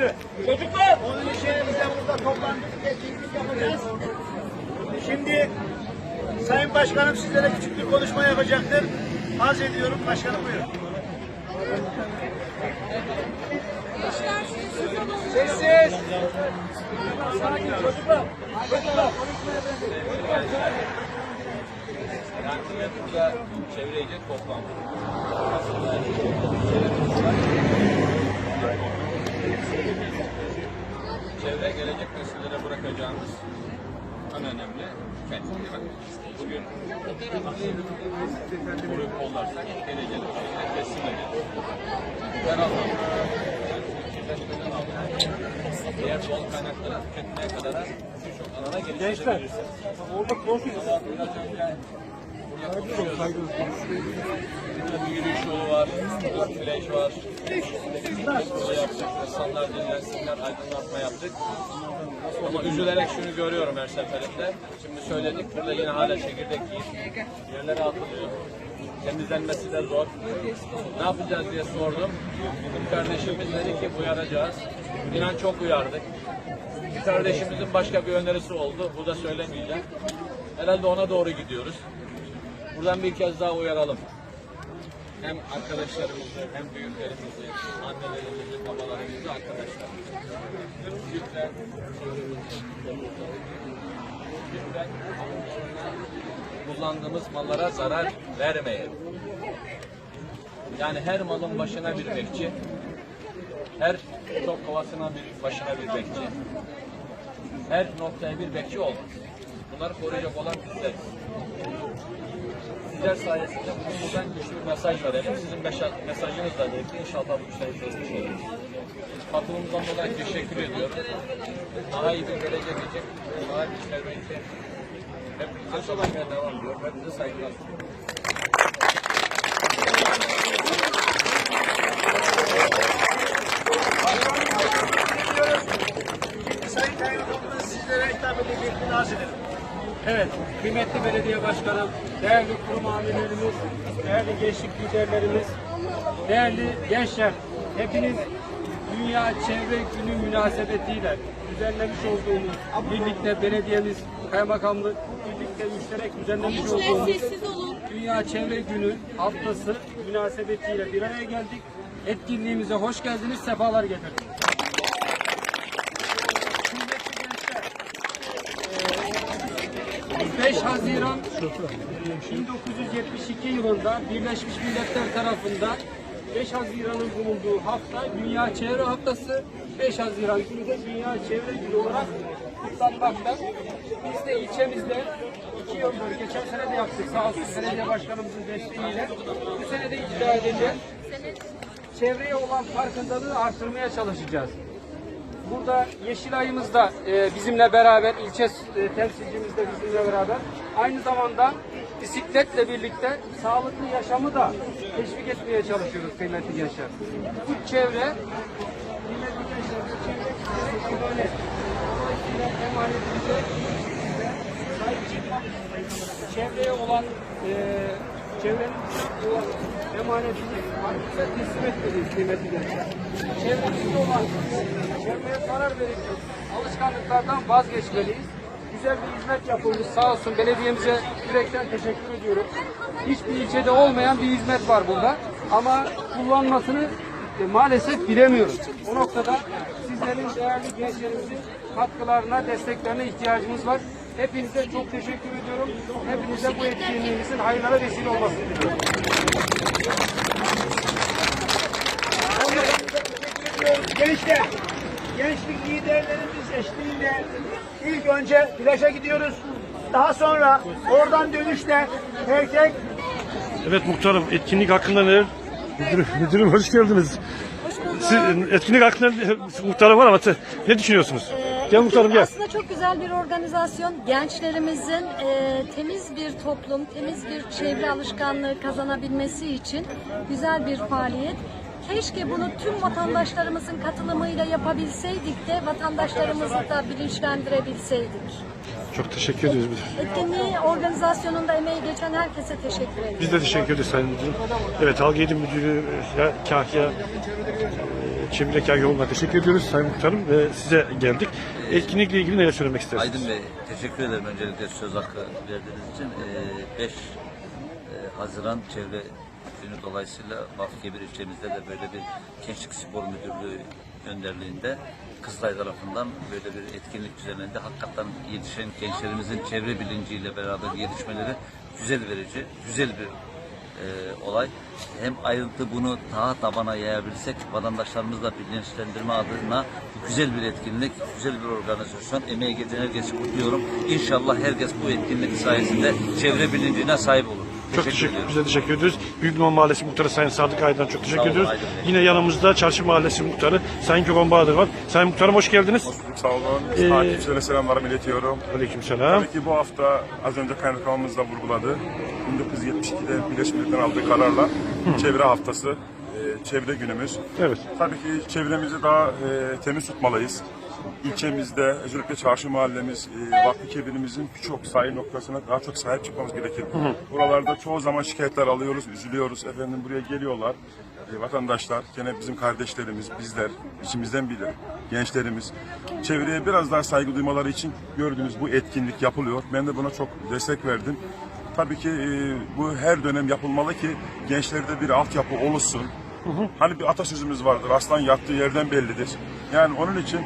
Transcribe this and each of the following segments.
günü. Çocuklar! Onun için biz de burada toplandık. Etkinlik yapacağız. Şimdi Sayın Başkanım sizlere küçük bir konuşma yapacaktır. Arz ediyorum. Başkanım buyurun. Sessiz. Sakin çocuklar. Çocuklar. Burada çevreci toplantı. Çevre gelecek nesillere bırakacağımız en önemli kent. Bugün koruyup kollarsak gelecek nesillere teslim edelim. Yer anlamda, almak, diğer doğal kaynakları tüketmeye kadar birçok alana geliştirebiliriz. Orada konuşuyoruz. Bir yürüyüş yolu var, burada flash var. Yaptık, insanlar dinlensinler, aydınlatma yaptık. Ama üzülerek şunu görüyorum her seferinde. Şimdi söyledik, burada yine hala çekirdek yiyip yerlere atılıyor. Temizlenmesi de zor. Ne yapacağız diye sordum. Bir kardeşimiz dedi ki uyaracağız. İnan çok uyardık. Bir kardeşimizin başka bir önerisi oldu. Burada söylemeyeceğim. Herhalde ona doğru gidiyoruz. Buradan bir kez daha uyaralım. Hem arkadaşlarımızı, hem büyüklerimizi, annelerimizi, babalarımızı, arkadaşlarımızı. Lütfen, lütfen kullandığımız mallara zarar vermeyelim. Yani her malın başına bir bekçi, her çok kovasına bir başına bir bekçi, her noktaya bir bekçi olmaz. Bunları koruyacak olan bizler. Sizler sayesinde buradan güçlü bir mesaj verelim. Sizin meşa- mesajınızla birlikte inşallah bu işleri çözmüş oluruz. Katılımından dolayı teşekkür ediyorum. Daha iyi bir gelecek için, daha çevre için hepinize çalışmaya devam ediyorum. Hepinize saygılar sunuyorum. Sayın Kaymakamımız sizlere hitap edeceklerini arz edelim. Evet, kıymetli belediye başkanım, değerli kurum amirlerimiz, değerli gençlik liderlerimiz, değerli gençler, hepiniz Dünya Çevre Günü münasebetiyle düzenlemiş olduğumuz, birlikte belediyemiz, kaymakamlık, birlikte müşterek düzenlemiş olduğumuz. Dünya Çevre Günü haftası münasebetiyle bir araya geldik. Etkinliğimize hoş geldiniz, sefalar getirdiniz. Kıymetli gençler, 5 Haziran 1972 yılında Birleşmiş Milletler tarafından 5 Haziran'ın bulunduğu hafta Dünya Çevre Haftası 5 Haziran günü de Dünya Çevre Günü olarak kutlanmakta. Biz de ilçemizde iki yıldır, geçen sene de yaptık sağ olsun belediye başkanımızın desteğiyle. Bu sene de icra edeceğiz. Çevreye olan farkındalığı artırmaya çalışacağız. Burada Yeşilay'ımız da e, bizimle beraber, ilçe e, temsilcimiz de bizimle beraber. Aynı zamanda bisikletle birlikte sağlıklı yaşamı da teşvik etmeye çalışıyoruz kıymetli gençler. Bu çevre, kıymetli gençler, bu çevre emanet. Dolayısıyla emanetimize çevreye olan e, çevrenin bize olan emanetini halkımıza teslim etmeliyiz kıymetli gençler. Çevremizde olan çevreye zarar verecek alışkanlıklardan vazgeçmeliyiz. Güzel bir hizmet yapılmış sağ olsun belediyemize yürekten teşekkür ediyorum. Hiçbir ilçede olmayan bir hizmet var burada ama kullanmasını e, maalesef bilemiyoruz. O noktada sizlerin değerli gençlerimizin katkılarına, desteklerine ihtiyacımız var. Hepinize çok teşekkür ediyorum. Hepinize bu etkinliğimizin hayırlara vesile olmasını diliyorum. Gençler, gençlik liderlerimiz eşliğinde ilk önce plaja gidiyoruz. Daha sonra oradan dönüşte erkek Evet muhtarım etkinlik hakkında neler? Müdürüm, müdürüm hoş geldiniz. Siz, etkinlik hakkında muhtarım var ama te- ne düşünüyorsunuz? Gel muhtarım gel. Aslında çok güzel bir organizasyon. Gençlerimizin e, temiz bir toplum, temiz bir çevre alışkanlığı kazanabilmesi için güzel bir faaliyet. Keşke bunu tüm vatandaşlarımızın katılımıyla yapabilseydik de vatandaşlarımızı da bilinçlendirebilseydik. Çok teşekkür ediyoruz. Etkinliği organizasyonunda emeği geçen herkese teşekkür ederim. Biz de teşekkür ederiz Sayın Müdürüm. Evet Halk Eğitim Müdürü ya, Kahya, e, Çevrek Yoluna teşekkür ediyoruz Sayın Muhtarım ve size geldik. Etkinlikle ilgili neler söylemek istersiniz? Aydın Bey, teşekkür ederim öncelikle söz hakkı verdiğiniz için. 5 Haziran Çevre Günü dolayısıyla Vakfıkebir ilçemizde de böyle bir Gençlik Spor Müdürlüğü önderliğinde Kızılay tarafından böyle bir etkinlik düzenlendi. Hakikaten yetişen gençlerimizin çevre bilinciyle beraber yetişmeleri güzel verici, güzel bir e, olay. Hem ayrıntı bunu daha tabana yayabilsek vatandaşlarımızla bilinçlendirme adına güzel bir etkinlik, güzel bir organizasyon. Emeği geçen herkesi kutluyorum. İnşallah herkes bu etkinlik sayesinde çevre bilincine sahip olur. Çok teşekkür, ediyorum. biz de teşekkür ediyoruz. Büyükliman Mahallesi Muhtarı Sayın Sadık Aydan çok teşekkür olun, ediyoruz. Aydın. Yine yanımızda Çarşı Mahallesi Muhtarı Sayın Gökhan Bahadır var. Sayın Muhtarım hoş geldiniz. Sağ olun. Ee, Takipçilere selamlarımı iletiyorum. Aleykümselam. Tabii ki bu hafta az önce kaymakamımız da vurguladı. 1972'de Birleşmiş Milletler'in aldığı kararla çevre haftası, e, çevre günümüz. Evet. Tabii ki çevremizi daha e, temiz tutmalıyız. İlçemizde özellikle çarşı mahallemiz, e, vakfı kebirimizin birçok sayı noktasına daha çok sahip çıkmamız gerekir. Buralarda çoğu zaman şikayetler alıyoruz, üzülüyoruz. Efendim buraya geliyorlar. E, vatandaşlar, gene bizim kardeşlerimiz, bizler, içimizden biri, gençlerimiz. Çevreye biraz daha saygı duymaları için gördüğünüz bu etkinlik yapılıyor. Ben de buna çok destek verdim. Tabii ki e, bu her dönem yapılmalı ki gençlerde bir altyapı oluşsun. Hani bir atasözümüz vardır. Aslan yattığı yerden bellidir. Yani onun için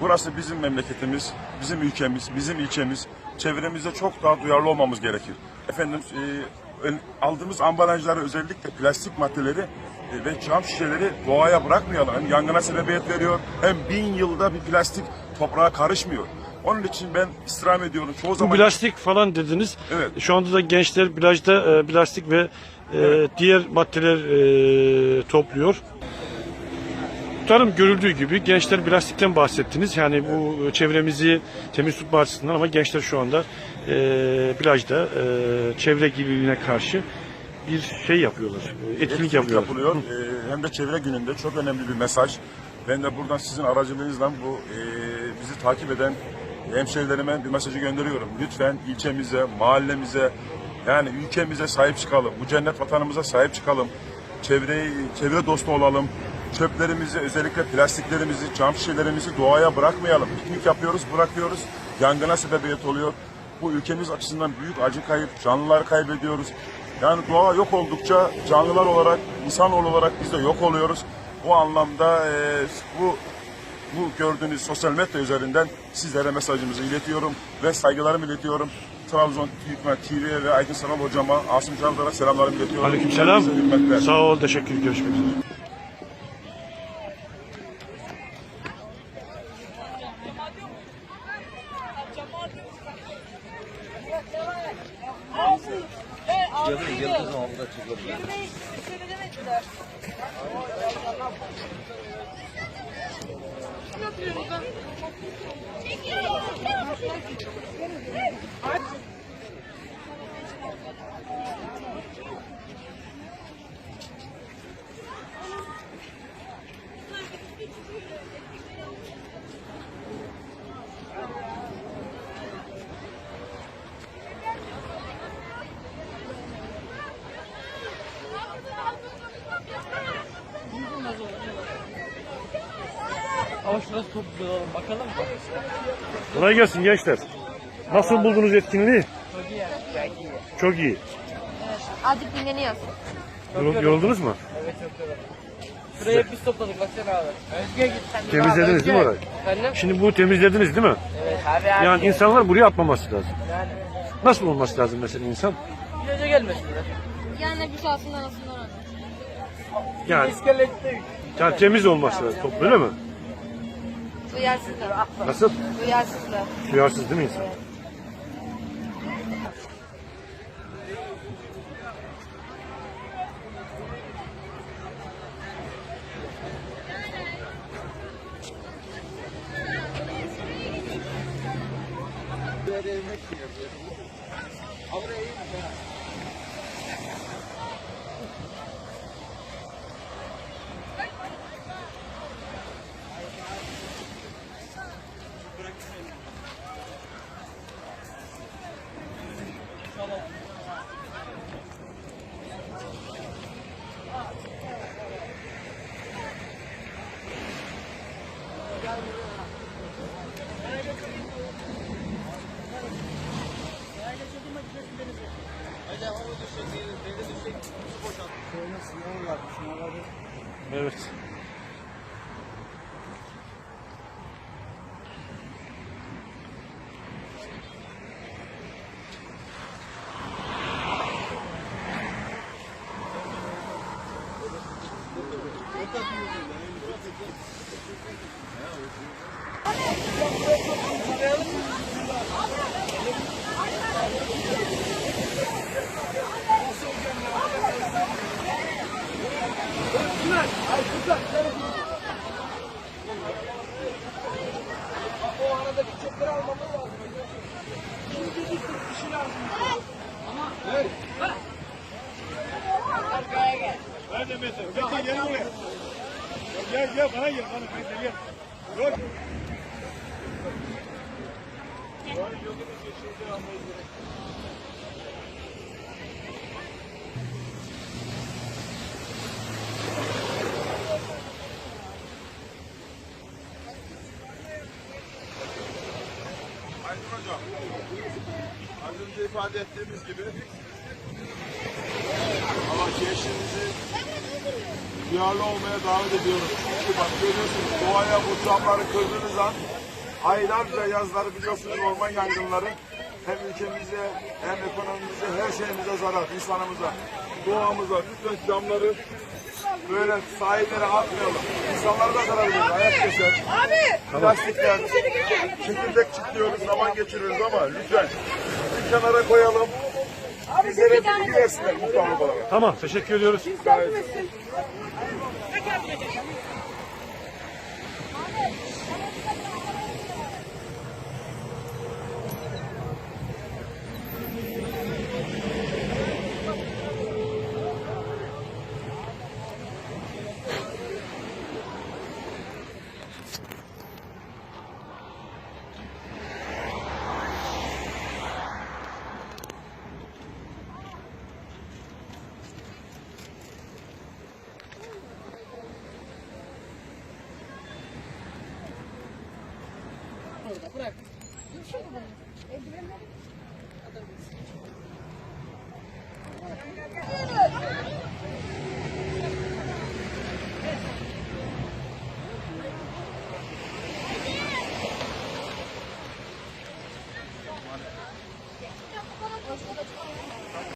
burası bizim memleketimiz, bizim ülkemiz, bizim ilçemiz. Çevremizde çok daha duyarlı olmamız gerekir. Efendim e, aldığımız ambalajları özellikle plastik maddeleri e, ve cam şişeleri doğaya bırakmayalım. Hem yangına sebebiyet veriyor hem bin yılda bir plastik toprağa karışmıyor. Onun için ben istirham ediyorum. Çoğu Bu zaman plastik falan dediniz. Evet. Şu anda da gençler plajda e, plastik ve e, diğer maddeler e, topluyor. Muhtarım görüldüğü gibi gençler plastikten bahsettiniz. Yani bu çevremizi temiz tutma açısından ama gençler şu anda e, plajda e, çevre kirliliğine karşı bir şey yapıyorlar. e, Etkinlik, yapıyorlar. yapılıyor. Ee, hem de çevre gününde çok önemli bir mesaj. Ben de buradan sizin aracılığınızla bu e, bizi takip eden hemşehrilerime bir mesajı gönderiyorum. Lütfen ilçemize, mahallemize, yani ülkemize sahip çıkalım. Bu cennet vatanımıza sahip çıkalım. Çevreyi, çevre dostu olalım. Çöplerimizi, özellikle plastiklerimizi, cam şişelerimizi doğaya bırakmayalım. Piknik yapıyoruz, bırakıyoruz. Yangına sebebiyet oluyor. Bu ülkemiz açısından büyük acı kayıp, canlılar kaybediyoruz. Yani doğa yok oldukça canlılar olarak, insanoğlu olarak biz de yok oluyoruz. Bu anlamda e, bu bu gördüğünüz sosyal medya üzerinden sizlere mesajımızı iletiyorum ve saygılarımı iletiyorum. Trabzon Hükümet TV ve Aydın Sanal hocama, Asım Çavdar'a selamlarımı iletiyorum. Herkese hürmetler. Sağ ol, teşekkür görüşmek üzere. Ama şurası çok güzel oğlum. Bakalım mı? Kolay gelsin gençler. Nasıl buldunuz etkinliği? Çok iyi yani. Çok iyi. Azıcık dinleniyoruz. Yorul- Yoruldunuz mu? Evet çok güzel. Şurayı hep biz topladık baksana abi. Özge git sen Temizlediniz Özge. değil mi orayı? Efendim? Şimdi bu temizlediniz değil mi? Evet abi abi. Yani insanlar buraya atmaması lazım. Yani. Nasıl olması lazım mesela insan? Bir önce gelmesinler. Yani güç altından arasından orada. Yani, İskelette yani temiz olması lazım. Top, öyle mi? Duyarsızlar. Nasıl? Duyarsızlar. Duyarsız değil mi insan? Evet. Oraya? Evet. Thank you. Hadi Mete. Mete gel buraya. Gel gel bana gel bana Mete gel. Dur. Aydın Hocam, az önce ifade ettiğimiz gibi Allah gençlerimizi duyarlı olmaya davet ediyorum. Çünkü bak görüyorsunuz doğaya bu camları kırdığınız an aylarca yazları biliyorsunuz orman yangınları hem ülkemize hem ekonomimize her şeyimize zarar, insanımıza, doğamıza. Lütfen camları böyle sahillere atmayalım. İnsanlara da zarar veriyor. Hayat geçer. Plastikler, çekirdek çitliyoruz, zaman geçiriyoruz ama lütfen bir kenara koyalım. Bizlere bilgi versinler muhtarlık olarak. Tamam teşekkür ediyoruz. orada. Bırak. Bir şey mi? Gel gel gel.